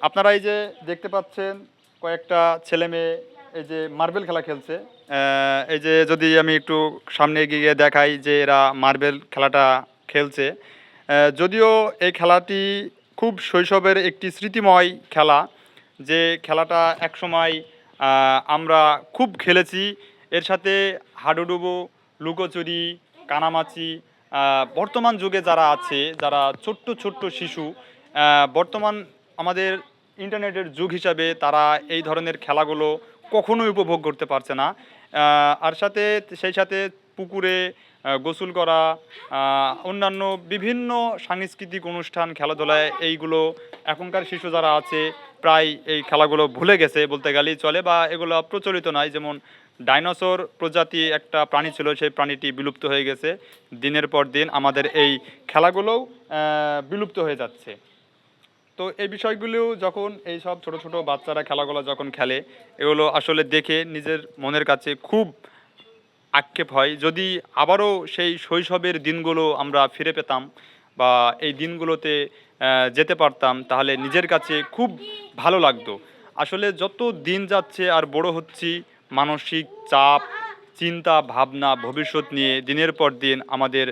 আপনারা এই যে দেখতে পাচ্ছেন কয়েকটা ছেলে মেয়ে এই যে মার্বেল খেলা খেলছে। এই যে যদি আমি একটু সামনে এগিয়ে দেখাই যে এরা মার্বেল খেলাটা খেলছে। যদিও এই খেলাটি খুব শৈশবের একটি স্মৃতিময় খেলা যে খেলাটা একসময় আমরা খুব খেলেছি। এর সাথে হাডুডুবু লুকোচুরি কানামাছি আহ, বর্তমান যুগে যারা আছে যারা ছোট্ট ছোট্ট শিশু বর্তমান আমাদের ইন্টারনেটের যুগ হিসাবে তারা এই ধরনের খেলাগুলো কখনোই উপভোগ করতে পারছে না। আর সাথে সেই সাথে পুকুরে গোসল করা অন্যান্য বিভিন্ন সাংস্কৃতিক অনুষ্ঠান, খেলাধুলায় এইগুলো এখনকার শিশু যারা আছে প্রায় এই খেলাগুলো ভুলে গেছে বলতে গেলেই চলে বা এগুলো প্রচলিত নয়। যেমন ডাইনোসর প্রজাতি একটা প্রাণী ছিল, সেই প্রাণীটি বিলুপ্ত হয়ে গেছে। দিনের পর দিন আমাদের এই খেলাগুলোও বিলুপ্ত হয়ে যাচ্ছে। তো এই বিষয়গুলো যখন এই সব ছোট ছোট বাচ্চারা খেলাগুলো যখন খেলে, এগুলো আসলে দেখে নিজের মনের কাছে খুব আক্ষেপ হয়। যদি আবারও সেই শৈশবের দিনগুলো আমরা ফিরে পেতাম বা এই দিনগুলোতে যেতে পারতাম, তাহলে নিজের কাছে খুব ভালো লাগতো। আসলে যত দিন যাচ্ছে আর বড় হচ্ছি, মানসিক চাপ, চিন্তা, ভাবনা, ভবিষ্যৎ নিয়ে দিনের পর দিন আমাদের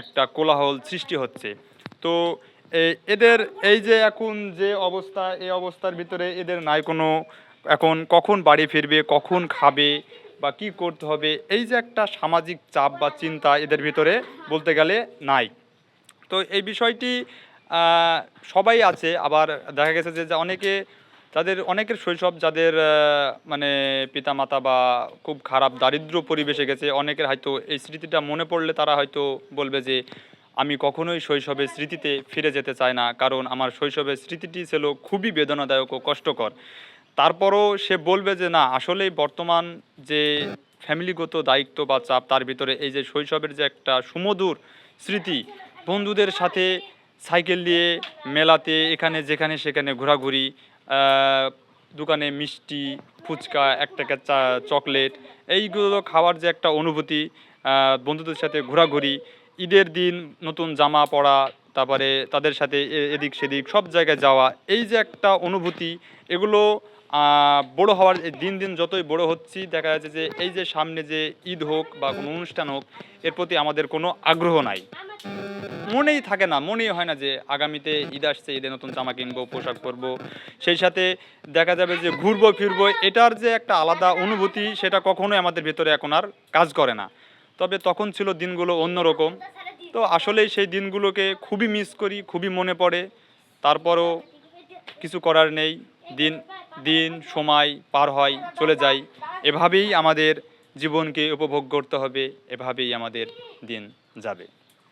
একটা কোলাহল সৃষ্টি হচ্ছে। তো এদের, এই যে এখন যে অবস্থা, এই অবস্থার ভিতরে এদের নাই কোনো, এখন কখন বাড়ি ফিরবে, কখন খাবে বা কি করতে হবে, এই যে একটা সামাজিক চাপ বা চিন্তা এদের ভিতরে বলতে গেলে নাই। তো এই বিষয়টি সবাই আছে, আবার দেখা গেছে যে অনেকে, তাদের, অনেকের শৈশব যাদের মানে পিতামাতা বা খুব খারাপ দারিদ্র পরিবেশে গেছে, অনেকের হয়তো এই স্মৃতিটা মনে পড়লে তারা হয়তো বলবে যে আমি কখনোই শৈশবের স্মৃতিতে ফিরে যেতে চাই না, কারণ আমার শৈশবের স্মৃতিটি ছিল খুবই বেদনাদায়ক ও কষ্টকর। তারপরও সে বলবে যে, না, আসলেই বর্তমান যে ফ্যামিলিগত দায়িত্ব বা চাপ, তার ভিতরে এই যে শৈশবের যে একটা সুমধুর স্মৃতি, বন্ধুদের সাথে সাইকেল দিয়ে মেলাতে, এখানে যেখানে সেখানে ঘোরাঘুরি দোকানে মিষ্টি, ফুচকা, এক টাকা চা, চকলেট, এইগুলো খাওয়ার যে একটা অনুভূতি বন্ধুদের সাথে ঘোরাঘুরি ঈদের দিন, নতুন জামা পরা, তারপরে তাদের সাথে এদিক সেদিক সব জায়গায় যাওয়া, এই যে একটা অনুভূতি, এগুলো বড় হওয়ার দিন দিন যতই বড় হচ্ছি, দেখা যাচ্ছে যে এই যে সামনে যে ঈদ হোক বা কোনো অনুষ্ঠান হোক, এর প্রতি আমাদের কোনো আগ্রহ নাই। মনেই থাকে না, মনেই হয় না যে আগামীতে ঈদ আসছে, ঈদে নতুন জামা কিনবো, পোশাক পরবো। সেই সাথে দেখা যাবে যে ঘুরবো, ফিরবো, এটার যে একটা আলাদা অনুভূতি, সেটা কখনোই আমাদের ভেতরে এখন আর কাজ করে না। তবে তখন ছিল দিনগুলো অন্যরকম। তো আসলে সেই দিনগুলোকে খুবই মিস করি, খুবই মনে পড়ে। তারপরও কিছু করার নেই। দিন দিন, সময় পার হয়, চলে যায়। এভাবেই আমাদের জীবনকে উপভোগ করতে হবে। এভাবেই আমাদের দিন যাবে।